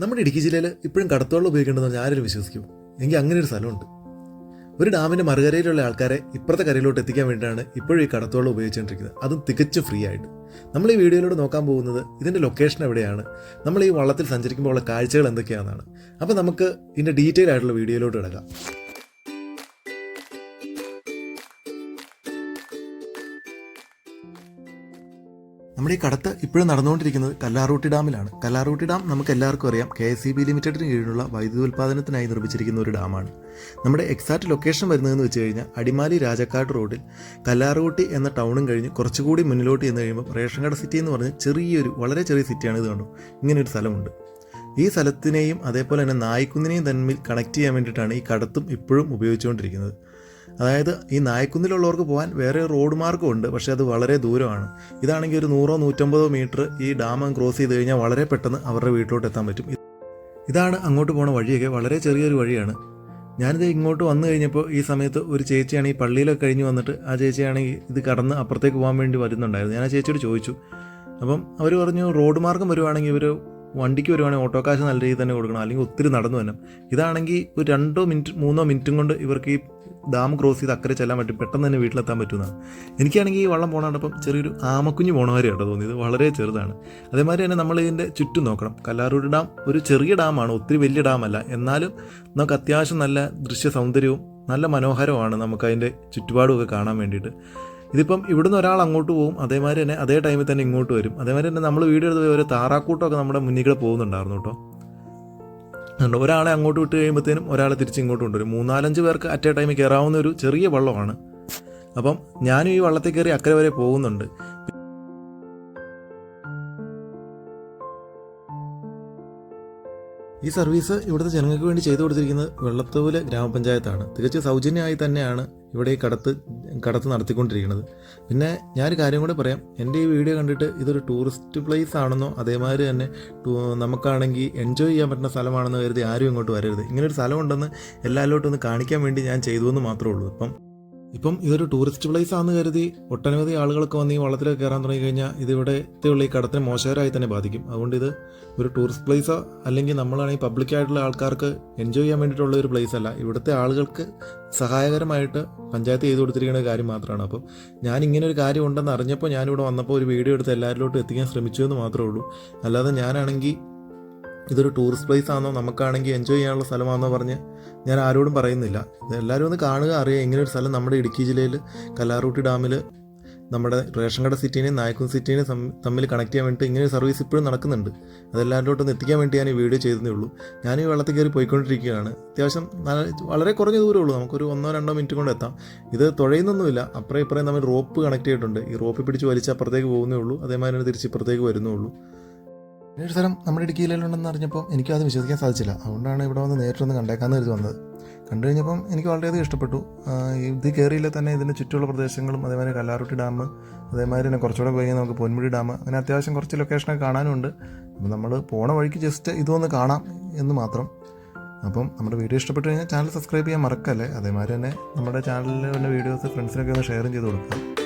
നമ്മുടെ ഇടുക്കി ജില്ലയിൽ ഇപ്പോഴും കടത്തുവെള്ളം ഉപയോഗിക്കേണ്ടതെന്ന് ഞാനൊരു വിശ്വസിക്കും? എങ്കിൽ അങ്ങനെ ഒരു സ്ഥലമുണ്ട്. ഒരു ഡാമിന്റെ മറുകരയിലുള്ള ആൾക്കാരെ ഇപ്പുറത്തെ കരയിലോട്ട് എത്തിക്കാൻ വേണ്ടിയിട്ടാണ് ഇപ്പോഴും ഈ കടത്തുവെള്ളം ഉപയോഗിച്ചുകൊണ്ടിരിക്കുന്നത്. അതും തികച്ചും ഫ്രീ ആയിട്ട്. നമ്മൾ ഈ വീഡിയോയിലൂടെ നോക്കാൻ പോകുന്നത് ഇതിന്റെ ലൊക്കേഷൻ എവിടെയാണ്? നമ്മൾ ഈ വള്ളത്തിൽ സഞ്ചരിക്കുമ്പോൾ ഉള്ള കാഴ്ചകൾ എന്തൊക്കെയാണെന്നാണ്. അപ്പോൾ നമുക്ക് ഇതിന്റെ ഡീറ്റെയിൽ ആയിട്ടുള്ള വീഡിയോയിലോട്ട് കിടക്കാം. നമ്മുടെ ഈ കടത്ത് ഇപ്പോഴും നടന്നുകൊണ്ടിരിക്കുന്നത് കല്ലാറൂട്ടി ഡാമിലാണ്. കല്ലാറൂട്ടി ഡാം നമുക്ക് എല്ലാവർക്കും അറിയാം. കെ എസ് സി ബി ലിമിറ്റഡിന് കീഴിലുള്ള വൈദ്യുതി ഉൽപ്പാദനത്തിനായി നിർമ്മിച്ചിരിക്കുന്ന ഒരു ഡാമാണ്. നമ്മുടെ എക്സാക്ട് ലൊക്കേഷൻ വരുന്നതെന്ന് വെച്ച് കഴിഞ്ഞാൽ അടിമാലി രാജക്കാട് റോഡിൽ കല്ലാറൂട്ടി എന്ന ടൗണും കഴിഞ്ഞ് കുറച്ചുകൂടി മുന്നിലോട്ട് ചെന്ന് കഴിയുമ്പോൾ റേഷൻ കട സിറ്റി എന്ന് പറഞ്ഞ് ചെറിയൊരു വളരെ ചെറിയ സിറ്റിയാണ് ഇത് കണ്ടു? ഇങ്ങനെയൊരു സ്ഥലമുണ്ട്. ഈ സ്ഥലത്തിനെയും അതേപോലെ തന്നെ നായ്ക്കുന്നിനെയും തമ്മിൽ കണക്ട് ചെയ്യാൻ വേണ്ടിയിട്ടാണ് ഈ കടത്തും ഇപ്പോഴും ഉപയോഗിച്ചുകൊണ്ടിരിക്കുന്നത്. അതായത് ഈ നായ്ക്കുന്നിലുള്ളവർക്ക് പോകാൻ വേറെ റോഡ് മാർഗമുണ്ട് പക്ഷേ അത് വളരെ ദൂരമാണ്. ഇതാണെങ്കിൽ ഒരു നൂറോ നൂറ്റമ്പതോ മീറ്റർ ഈ ഡാം ക്രോസ് ചെയ്ത് കഴിഞ്ഞാൽ വളരെ പെട്ടെന്ന് അവരുടെ വീട്ടിലോട്ട് എത്താൻ പറ്റും. ഇതാണ് അങ്ങോട്ട് പോണ വഴിയൊക്കെ വളരെ ചെറിയൊരു വഴിയാണ്. ഞാനിത് ഇങ്ങോട്ട് വന്നു കഴിഞ്ഞപ്പോൾ ഈ സമയത്ത് ഒരു ചേച്ചിയാണ് ഈ പള്ളിയിലൊക്കെ കഴിഞ്ഞ് വന്നിട്ട് ആ ചേച്ചിയാണെങ്കിൽ ഇത് കടന്ന് അപ്പുറത്തേക്ക് പോകാൻ വേണ്ടി വരുന്നുണ്ടായിരുന്നു. ഞാൻ ആ ചേച്ചിയോട് ചോദിച്ചു. അപ്പം അവർ പറഞ്ഞു റോഡ് മാർഗം വരുവാണെങ്കിൽ ഇവർ വണ്ടിക്ക് വരുവാണെങ്കിൽ ഓട്ടോ കാശ് നല്ല രീതിയിൽ തന്നെ കൊടുക്കണം അല്ലെങ്കിൽ ഒത്തിരി നടന്നു വരണം. ഇതാണെങ്കിൽ ഒരു രണ്ടോ മിനിറ്റ് മൂന്നോ മിനിറ്റും കൊണ്ട് ഇവർക്ക് ഈ ഡാം ക്രോസ് ചെയ്ത് അക്കരെ ചെല്ലാൻ പറ്റും. പെട്ടെന്ന് തന്നെ വീട്ടിലെത്താൻ പറ്റുന്നതാണ് എനിക്കാണെങ്കിൽ ഈ വള്ളം പോകണപ്പം ചെറിയൊരു ആമക്കുഞ്ഞ് പോണമാരി കേട്ടോ തോന്നിയത്. വളരെ ചെറുതാണ്. അതേമാതിരി തന്നെ നമ്മൾ ഇതിന്റെ ചുറ്റും നോക്കണം. കല്ലാറൂർ ഡാം ഒരു ചെറിയ ഡാമാണ് ഒത്തിരി വലിയ ഡാമല്ല. എന്നാലും നമുക്ക് അത്യാവശ്യം നല്ല ദൃശ്യ സൗന്ദര്യവും നല്ല മനോഹരമാണ് നമുക്ക് അതിന്റെ ചുറ്റുപാടുമൊക്കെ കാണാൻ വേണ്ടിയിട്ട്. ഇതിപ്പം ഇവിടുന്ന് ഒരാൾ അങ്ങോട്ട് പോകും അതേമാതിരി തന്നെ അതേ ടൈമിൽ തന്നെ ഇങ്ങോട്ട് വരും. അതേമാതിരി തന്നെ നമ്മൾ വീഡിയോ എടുത്ത് ഒരു താറാക്കൂട്ടമൊക്കെ നമ്മുടെ മുന്നിൽ കൂടെ പോകുന്നുണ്ടായിരുന്നു കേട്ടോ. അതുകൊണ്ട് ഒരാളെ അങ്ങോട്ട് വിട്ട് കഴിയുമ്പോഴത്തേനും ഒരാളെ തിരിച്ച് ഇങ്ങോട്ട് കൊണ്ടുവരും. മൂന്നാലഞ്ച് പേർക്ക് അറ്റ് എ ടൈമിൽ കയറാവുന്ന ഒരു ചെറിയ വള്ളമാണ്. അപ്പം ഞാനും ഈ വള്ളത്തിൽ കയറി അക്കരെ വരെ പോകുന്നുണ്ട്. ഈ സർവീസ് ഇവിടുത്തെ ജനങ്ങൾക്ക് വേണ്ടി ചെയ്തു കൊടുത്തിരിക്കുന്നത് വെള്ളത്തോൽ ഗ്രാമപഞ്ചായത്താണ്. തികച്ചും സൗജന്യമായി തന്നെയാണ് ഇവിടെ ഈ കടത്ത് കടത്ത് നടത്തിക്കൊണ്ടിരിക്കുന്നത്. പിന്നെ ഞാനൊരു കാര്യം കൂടെ പറയാം. എന്റെ ഈ വീഡിയോ കണ്ടിട്ട് ഇതൊരു ടൂറിസ്റ്റ് പ്ലേസ് ആണെന്നോ അതേമാതിരി തന്നെ നമുക്കാണെങ്കിൽ എൻജോയ് ചെയ്യാൻ പറ്റുന്ന സ്ഥലമാണെന്ന് കരുതി ആരും ഇങ്ങോട്ട് വരരുത്. ഇങ്ങനൊരു സ്ഥലമുണ്ടെന്ന് എല്ലാവരിലോട്ടും ഒന്ന് കാണിക്കാൻ വേണ്ടി ഞാൻ ചെയ്തു എന്ന് മാത്രമേ ഉള്ളൂ. ഇപ്പം ഇപ്പം ഇതൊരു ടൂറിസ്റ്റ് പ്ലേസ് ആണെന്ന് കരുതി ഒട്ടനവധി ആളുകളൊക്കെ വന്ന് ഈ വള്ളത്തിലൊക്കെ കയറാൻ തുടങ്ങി കഴിഞ്ഞാൽ ഇത് ഇവിടത്തെയുള്ള ഈ കടത്തിനെ മോശകരമായി തന്നെ ബാധിക്കും. അതുകൊണ്ട് ഇത് ഒരു ടൂറിസ്റ്റ് പ്ലേസോ അല്ലെങ്കിൽ നമ്മളാണെങ്കിൽ പബ്ലിക് ആയിട്ടുള്ള ആൾക്കാർക്ക് എൻജോയ് ചെയ്യാൻ വേണ്ടിയിട്ടുള്ള ഒരു പ്ലേസ് അല്ല. ഇവിടുത്തെ ആളുകൾക്ക് സഹായകരമായിട്ട് പഞ്ചായത്ത് ചെയ്തു കൊടുത്തിരിക്കുന്ന കാര്യം മാത്രമാണ്. അപ്പം ഞാൻ ഇങ്ങനെ ഒരു കാര്യം ഉണ്ടെന്ന് അറിഞ്ഞപ്പോൾ ഞാനിവിടെ വന്നപ്പോൾ ഒരു വീഡിയോ എടുത്ത് എല്ലാവരിലോട്ട് എത്തിക്കാൻ ശ്രമിച്ചു എന്ന് മാത്രമേ ഉള്ളൂ. അല്ലാതെ ഞാനാണെങ്കിൽ ഇതൊരു ടൂറിസ്റ്റ് പ്ലേസ് ആണോ? നമുക്കാണെങ്കിൽ എൻജോയ് ചെയ്യാനുള്ള സ്ഥലമാണെന്നോ പറഞ്ഞ് ഞാൻ ആരോടും പറയുന്നില്ല. എല്ലാവരും ഒന്ന് കാണുക അറിയുക. ഇങ്ങനെ ഒരു സ്ഥലം നമ്മുടെ ഇടുക്കി ജില്ലയിൽ കല്ലാറൂട്ടി ഡാമിൽ നമ്മുടെ റേഷൻ കട സിറ്റീനെയും നായക്കുൻ സിറ്റീനെയും തമ്മിൽ കണക്ട് ചെയ്യാൻ വേണ്ടിയിട്ട് ഇങ്ങനെ സർവീസ് ഇപ്പോഴും നടക്കുന്നുണ്ട്. അതെല്ലാവരിലോട്ടൊന്ന് എത്തിക്കാൻ വേണ്ടി ഞാൻ ഈ വീഡിയോ ചെയ്തതേ ഉള്ളൂ. ഞാൻ ഈ വെള്ളത്തിൽ കയറി പോയിക്കൊണ്ടിരിക്കുകയാണ്. അത്യാവശ്യം വളരെ കുറഞ്ഞ ദൂരമേ ഉള്ളൂ. നമുക്കൊരു ഒന്നോ രണ്ടോ മിനിറ്റ് കൊണ്ട് എത്താം. ഇത് തുഴയുന്നൊന്നുമില്ല. അപ്പുറം ഇപ്പുറം നമ്മൾ റോപ്പ് കണക്ട് ചെയ്തിട്ടുണ്ട്. ഈ റോപ്പ് പിടിച്ച് വലിച്ച് അപ്പുറത്തേക്ക് പോകുന്നേ ഉള്ളൂ. അതേമാതിരി തിരിച്ച് ഇപ്പുറത്തേക്ക് വരുന്നേ ഉള്ളൂ. ഒരു സ്ഥലം നമ്മുടെ ഇടുക്കി ജില്ലയിലുണ്ടെന്ന് അറിഞ്ഞപ്പോൾ അത് വിശ്വസിക്കാൻ സാധിച്ചില്ല. അതുകൊണ്ടാണ് ഇവിടെ വന്ന് നേരിട്ടൊന്ന് കണ്ടേക്കാന്ന് കരുതി വന്നത്. കണ്ടു കഴിഞ്ഞപ്പം എനിക്ക് വളരെയധികം ഇഷ്ടപ്പെട്ടു. ഇത് കയറിയില്ല തന്നെ ഇതിന് ചുറ്റുമുള്ള പ്രദേശങ്ങളും അതേമാതിരി കല്ലാറുട്ടി ഡാം അതേമാതിരി തന്നെ കുറച്ചുകൂടെ പോയി നമുക്ക് പൊന്മുടി ഡാം അങ്ങനെ അത്യാവശ്യം കുറച്ച് ലൊക്കേഷനൊക്കെ കാണാനുണ്ട് അപ്പം നമ്മൾ പോണ വഴിക്ക് ജസ്റ്റ് ഇതൊന്ന് കാണാം എന്ന് മാത്രം. അപ്പം നമ്മുടെ വീഡിയോ ഇഷ്ടപ്പെട്ടു കഴിഞ്ഞാൽ ചാനൽ സബ്സ്ക്രൈബ് ചെയ്യാൻ മറക്കല്ലേ? അതേമാതിരി തന്നെ നമ്മുടെ ചാനലിൽ വീഡിയോസ് ഫ്രണ്ട്സിനൊക്കെ ഒന്ന് ഷെയറും ചെയ്ത് കൊടുക്കുക.